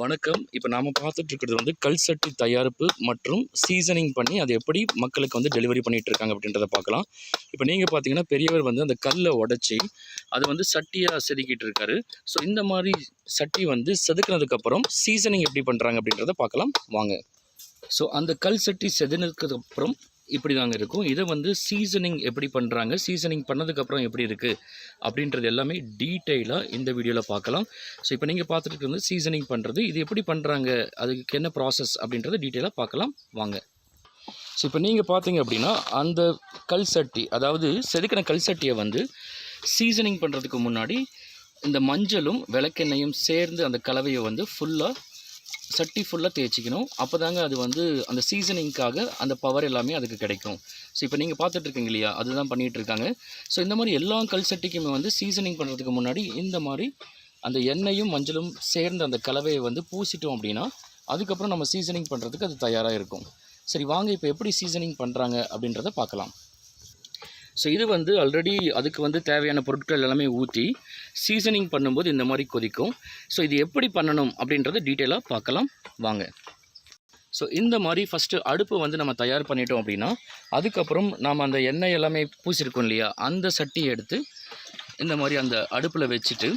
வணக்கம். இப்போ நாம் பார்த்துட்டு இருக்கிறது வந்து கல் சட்டி தயாரிப்பு மற்றும் சீசனிங் பண்ணி அதை எப்படி மக்களுக்கு வந்து டெலிவரி பண்ணிட்டு இருக்காங்க அப்படின்றத பார்க்கலாம். இப்போ நீங்கள் பார்த்தீங்கன்னா பெரியவர் வந்து அந்த கல்லை உடச்சி அது வந்து சட்டியாக செதுக்கிட்டு இருக்காரு ஸோ இந்த மாதிரி சட்டி வந்து செதுக்கினதுக்கப்புறம் சீசனிங் எப்படி பண்ணுறாங்க அப்படின்றத பார்க்கலாம். வாங்க. ஸோ அந்த கல் சட்டி செதுனதுக்கப்புறம் இப்படி தாங்க இருக்கும். இதை வந்து சீசனிங் எப்படி பண்ணுறாங்க சீசனிங் பண்ணதுக்கப்புறம் எப்படி இருக்குது அப்படின்றது எல்லாமே டீட்டெயிலாக இந்த வீடியோவில் பார்க்கலாம். ஸோ இப்போ நீங்கள் பார்த்துட்டு வந்து சீசனிங் பண்ணுறது இது எப்படி பண்ணுறாங்க அதுக்கு என்ன ப்ராசஸ் அப்படின்றத டீட்டெயிலாக பார்க்கலாம். வாங்க. ஸோ இப்போ நீங்கள் பார்த்தீங்க அப்படின்னா அந்த கல் சட்டி அதாவது செதுக்கின கல் சட்டியை வந்து சீசனிங் பண்ணுறதுக்கு முன்னாடி இந்த மஞ்சளும் விளக்கெண்ணையும் சேர்ந்து அந்த கலவையை வந்து ஃபுல்லாக சட்டி ஃபுல்லாக தேய்ச்சிக்கணும். அப்போ தாங்க அது வந்து அந்த சீசனிங்க்காக அந்த பவர் எல்லாமே அதுக்கு கிடைக்கும். ஸோ இப்போ நீங்கள் பார்த்துட்ருக்கீங்க இல்லையா? அதுதான் பண்ணிகிட்டு இருக்காங்க ஸோ இந்த மாதிரி எல்லா கல் சட்டிக்குமே வந்து சீசனிங் பண்ணுறதுக்கு முன்னாடி இந்த மாதிரி அந்த எண்ணெயும் மஞ்சளும் சேர்ந்த அந்த கலவையை வந்து பூசிட்டோம் அப்படின்னா அதுக்கப்புறம் நம்ம சீசனிங் பண்ணுறதுக்கு அது தயாராக இருக்கும். சரி வாங்க இப்போ எப்படி சீசனிங் பண்ணுறாங்க அப்படின்றத பார்க்கலாம். ஸோ இது வந்து ஆல்ரெடி அதுக்கு வந்து தேவையான பொருட்கள் எல்லாமே ஊற்றி சீசனிங் பண்ணும்போது இந்த மாதிரி கொதிக்கும். ஸோ இது எப்படி பண்ணணும் அப்படின்றத டீட்டெயிலாக பார்க்கலாம். வாங்க. ஸோ இந்த மாதிரி ஃபஸ்ட்டு அடுப்பு வந்து நம்ம தயார் பண்ணிட்டோம் அப்படின்னா அதுக்கப்புறம் நாம் அந்த எண்ணெய் எல்லாமே பூசிருக்கோம் இல்லையா? அந்த சட்டியை எடுத்து இந்த மாதிரி அந்த அடுப்பில் வச்சுட்டு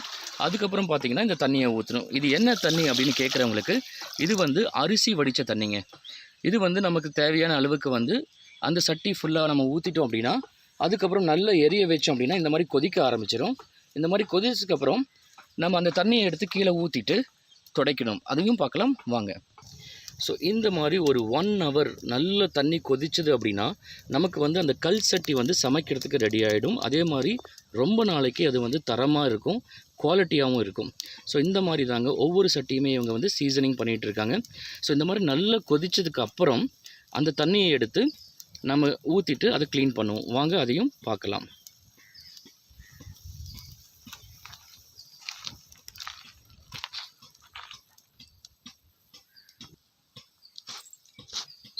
அதுக்கப்புறம் பார்த்திங்கன்னா இந்த தண்ணியை ஊற்றணும் இது என்ன தண்ணி அப்படின்னு கேட்குறவங்களுக்கு இது வந்து அரிசி வடித்த தண்ணிங்க. இது வந்து நமக்கு தேவையான அளவுக்கு வந்து அந்த சட்டி ஃபுல்லாக நம்ம ஊற்றிட்டோம் அப்படின்னா அதுக்கப்புறம் நல்ல எரிய வச்சோம் அப்படின்னா இந்த மாதிரி கொதிக்க ஆரம்பிச்சிடும் இந்த மாதிரி கொதிச்சதுக்கப்புறம் நம்ம அந்த தண்ணியை எடுத்து கீழே ஊற்றிட்டு துடைக்கணும். அதையும் பார்க்கலாம். வாங்க. ஸோ இந்த மாதிரி ஒரு ஒன் ஹவர் நல்ல தண்ணி கொதிச்சது அப்படின்னா நமக்கு வந்து அந்த கல் சட்டி வந்து சமைக்கிறதுக்கு ரெடி ஆகிடும் அதே மாதிரி ரொம்ப நாளைக்கு அது வந்து தரமாக இருக்கும் குவாலிட்டியாகவும் இருக்கும். ஸோ இந்த மாதிரி தாங்க ஒவ்வொரு சட்டியுமே இவங்க வந்து சீசனிங் பண்ணிகிட்டு இருக்காங்க. ஸோ இந்த மாதிரி நல்லா கொதிச்சதுக்கு அப்புறம் அந்த தண்ணியை எடுத்து நம்ம ஊற்றிட்டு அதை க்ளீன் பண்ணுவோம். வாங்க அதையும் பார்க்கலாம்.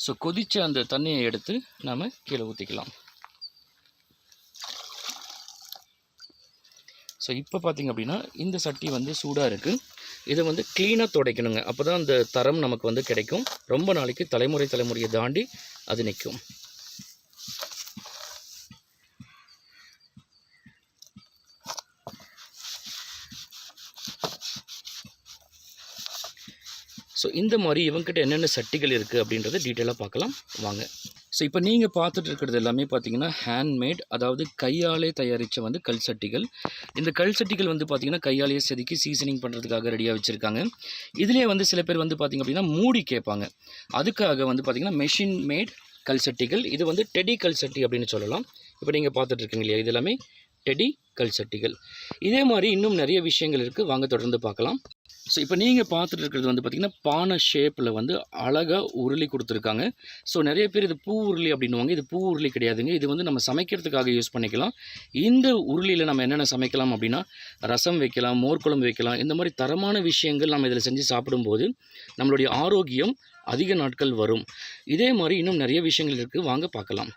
ஸோ கொதித்த அந்த தண்ணியை எடுத்து நாம் கீழே ஊற்றிக்கலாம் ஸோ இப்போ பார்த்திங்க அப்படின்னா இந்த சட்டி வந்து சூடாக இருக்குது இதை வந்து க்ளீனாக துடைக்கணுங்க. அப்போ தான் அந்த தரம் நமக்கு வந்து கிடைக்கும். ரொம்ப நாளைக்கு தலைமுறை தலைமுறையை தாண்டி அது நிற்கும். ஸோ இந்த மாதிரி இவங்ககிட்ட என்னென்ன சட்டிகள் இருக்குது அப்படின்றத டீட்டெயிலாக பார்க்கலாம். வாங்க. ஸோ இப்போ நீங்கள் பார்த்துட்டு இருக்கிறது எல்லாமே பார்த்தீங்கன்னா ஹேண்ட்மேட் அதாவது கையாலே தயாரித்த வந்து கல் சட்டிகள். இந்த கல் சட்டிகள் வந்து பார்த்திங்கன்னா கையாலேயே செதுக்கி சீசனிங் பண்ணுறதுக்காக ரெடியாக வச்சுருக்காங்க. இதுலேயே வந்து சில பேர் வந்து பார்த்திங்க அப்படின்னா மூடி கேட்பாங்க. அதுக்காக வந்து பார்த்திங்கன்னா மெஷின் மேட் கல் சட்டிகள். இது வந்து டெடி கல் சட்டி அப்படின்னு சொல்லலாம். இப்போ நீங்கள் பார்த்துட்டு இருக்கீங்க இல்லையா? இது எல்லாமே டெடி கல் சட்டிகள். இதே மாதிரி இன்னும் நிறைய விஷயங்கள் இருக்குது வாங்க தொடர்ந்து பார்க்கலாம். ஸோ இப்போ நீங்கள் பார்த்துட்டு இருக்கிறது வந்து பார்த்திங்கன்னா பானை ஷேப்பில் வந்து அழகாக உருளி கொடுத்துருக்காங்க. ஸோ நிறைய பேர் இது பூ உருளி அப்படின்னுவாங்க. இது பூ உருளி கிடையாதுங்க. இது வந்து நம்ம சமைக்கிறதுக்காக யூஸ் பண்ணிக்கலாம். இந்த உருளியில் நம்ம என்னென்ன சமைக்கலாம் அப்படின்னா ரசம் வைக்கலாம் மோர் குழம்பு வைக்கலாம். இந்த மாதிரி தரமான விஷயங்கள் நம்ம இதில் செஞ்சு சாப்பிடும்போது நம்மளுடைய ஆரோக்கியம் அதிக நாட்கள் வரும். இதே மாதிரி இன்னும் நிறைய விஷயங்கள் இருக்குது வாங்க பார்க்கலாம்.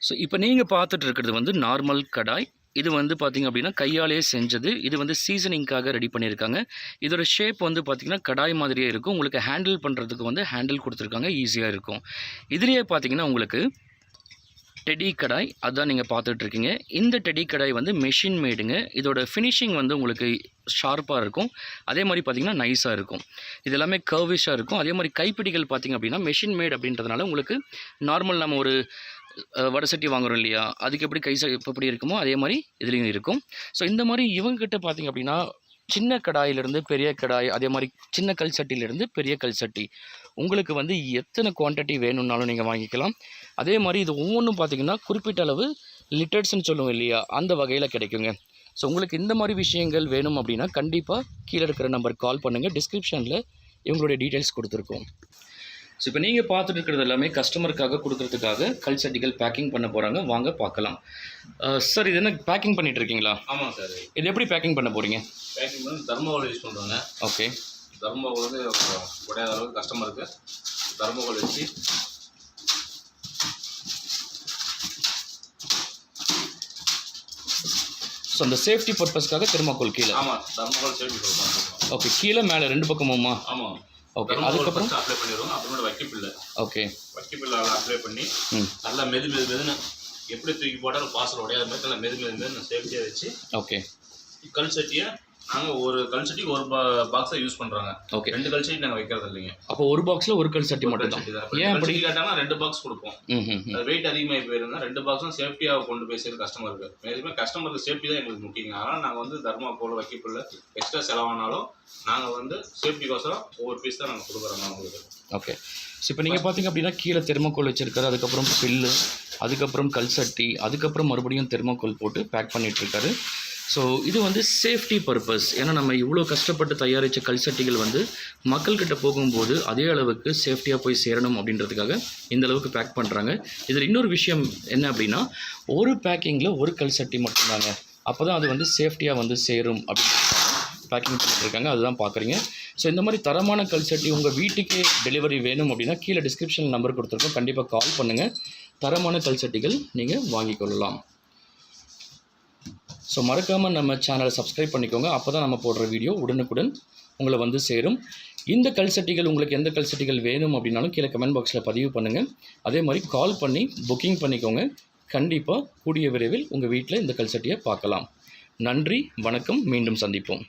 ஸோ இப்போ நீங்கள் பார்த்துட்டு இருக்கிறது வந்து நார்மல் கடாய் இது வந்து பார்த்திங்க அப்படின்னா கையாலேயே செஞ்சது. இது வந்து சீசனிங்காக ரெடி பண்ணியிருக்காங்க. இதோட ஷேப் வந்து பார்த்திங்கன்னா கடாய் மாதிரியே இருக்கும். உங்களுக்கு ஹேண்டில் பண்ணுறதுக்கு வந்து ஹேண்டில் கொடுத்துருக்காங்க. ஈஸியாக இருக்கும். இதுலேயே பார்த்திங்கன்னா உங்களுக்கு டெடி கடாய் அதான் நீங்கள் பார்த்துட்ருக்கீங்க. இந்த டெடி கடாய் வந்து மெஷின் மேடுங்க இதோட ஃபினிஷிங் வந்து உங்களுக்கு ஷார்ப்பாக இருக்கும். அதே மாதிரி பார்த்திங்கன்னா நைஸாக இருக்கும். இது எல்லாமே கர்விஷாக இருக்கும். அதே மாதிரி கைப்பிடிகள் பார்த்திங்க அப்படின்னா மெஷின் மேட் அப்படின்றதுனால உங்களுக்கு நார்மல் நம்ம ஒரு வடை சட்டி வாங்குறோம் இல்லையா? அதுக்கு எப்படி கை இப்போ எப்படி இருக்குமோ அதே மாதிரி இதுலேயும் இருக்கும். ஸோ இந்த மாதிரி இவங்ககிட்ட பார்த்திங்க அப்படின்னா சின்ன கடாயிலிருந்து பெரிய கடாய் அதே மாதிரி சின்ன கல் சட்டியிலேருந்து பெரிய கல் சட்டி. உங்களுக்கு வந்து எத்தனை குவான்டிட்டி வேணும்னாலும் நீங்கள் வாங்கிக்கலாம். அதே மாதிரி இது ஒவ்வொன்றும் பார்த்திங்கன்னா குறிப்பிட்ட அளவு லிட்டர்ஸ்னு சொல்லுவோம் இல்லையா? அந்த வகையில் கிடைக்குங்க. ஸோ உங்களுக்கு இந்த மாதிரி விஷயங்கள் வேணும் அப்படின்னா கண்டிப்பாக கீழே இருக்கிற நம்பருக்கு கால் பண்ணுங்கள் டிஸ்கிரிப்ஷனில் இவங்களுடைய டீட்டெயில்ஸ் கொடுத்துருக்கோம். ஸோ இப்போ நீங்கள் பார்த்துட்டு இருக்கிறது எல்லாமே கஸ்டமருக்காக கொடுக்கறதுக்காக கல் சட்டிகள் பேக்கிங் பண்ண போகிறாங்க வாங்க பார்க்கலாம். சார் இது என்ன பேக்கிங் பண்ணிட்டு இருக்கீங்களா? ஆமாம் சார் இது எப்படி பேக்கிங் பண்ண போகிறீங்க பேக்கிங் வந்து தர்மகோல் யூஸ் பண்ணுறாங்க ஓகே தர்மகோல் வந்து உடையாத அளவுக்கு கஸ்டமருக்கு தர்மகோல் வச்சு ஸோ அந்த சேஃப்டி பர்பஸ்க்காக தெர்மாக்கோல் கீழே. ஆமாம் தர்மகோல் சேஃப்டி ஓகே கீழே மேலே ரெண்டு பக்கமுமா? ஆமாம் ஓகே அதுக்கப்புறம்? அப்ளை பண்ணிடுவாங்க. அப்புறமேட்டு வைக்கப்பில்லை ஓகே. வைக்கப்பில்லை அப்ளை பண்ணி நல்லா மெது மெது மெதுன்னு எப்படி தூக்கி போட்டாலும் பாசல் உடையாத மாதிரி நல்லா மெது மெது மெதுன்னு சேஃப்டியாக வச்சு ஓகே. கல் சட்டியை நாங்கள் ஒரு கல் சட்டி ஒரு பாக்ஸை யூஸ் பண்ணுறாங்க ஓகே ரெண்டு கல் சட்டி நாங்கள் வைக்கிறது இல்லைங்க. அப்போ ஒரு பாக்ஸில் ஒரு கல் சட்டி மட்டும் தான். ஏன் அப்படி? கேட்டாங்கன்னா ரெண்டு பாக்ஸ் கொடுப்போம். வெயிட் அதிகமாகி போயிருந்தா ரெண்டு பாக்ஸும் சேஃப்டியாக கொண்டு போய் சேர்ந்து கஸ்டமருக்கு எதுவுமே கஸ்டமருக்கு சேஃப்டி தான் எங்களுக்கு முக்கியங்க. அதனால் நாங்கள் வந்து தர்மா போல வைக்கப்பில்ல எக்ஸ்ட்ரா செலவானாலும் நாங்கள் வந்து சேஃப்டிக்கோசரம் ஒவ்வொரு பீஸ் தான் நாங்கள் கொடுக்குறோங்க உங்களுக்கு. ஓகே ஸோ இப்போ நீங்கள் பார்த்தீங்க அப்படின்னா கீழே தெர்மோகோல் வச்சிருக்காரு அதுக்கப்புறம் பில்லு அதுக்கப்புறம் கல் சட்டி அதுக்கப்புறம் மறுபடியும் தெர்மோகோல் போட்டு பேக் பண்ணிகிட்ருக்காரு ஸோ இது வந்து சேஃப்டி பர்பஸ் ஏன்னா நம்ம இவ்வளோ கஷ்டப்பட்டு தயாரித்த கல் சட்டிகள் வந்து மக்கள்கிட்ட போகும்போது அதே அளவுக்கு சேஃப்டியாக போய் சேரணும் அப்படின்றதுக்காக இந்த அளவுக்கு பேக் பண்ணுறாங்க இதில் இன்னொரு விஷயம் என்ன அப்படின்னா ஒரு பேக்கிங்கில் ஒரு கல் சட்டி மட்டும்தாங்க. அப்போ தான் அது வந்து சேஃப்டியாக வந்து சேரும் அப்படின்னு பேக்கிங் பண்ணிட்டுருக்காங்க. அதுதான் பார்க்குறீங்க ஸோ இந்த மாதிரி தரமான கல் சட்டி உங்கள் வீட்டுக்கே டெலிவரி வேணும் அப்படின்னா கீழே டிஸ்கிரிப்ஷன் நம்பர் கொடுத்துருக்கோம். கண்டிப்பாக கால் பண்ணுங்கள் தரமான கல் சட்டிகள் நீங்கள் வாங்கிக் கொள்ளலாம். ஸோ மறக்காமல் நம்ம சேனலை சப்ஸ்கிரைப் பண்ணிக்கோங்க. அப்போ தான் நம்ம போடுற வீடியோ உடனுக்குடன் உங்களை வந்து சேரும். இந்த கல் சட்டிகள் உங்களுக்கு எந்த கல் சட்டிகள் வேணும் அப்படின்னாலும் கீழே கமெண்ட் பாக்ஸில் பதிவு பண்ணுங்கள் அதே மாதிரி கால் பண்ணி புக்கிங் பண்ணிக்கோங்க. கண்டிப்பாக கூடிய விரைவில் உங்கள் வீட்டில் இந்த கல் சட்டியை பார்க்கலாம். நன்றி வணக்கம். மீண்டும் சந்திப்போம்.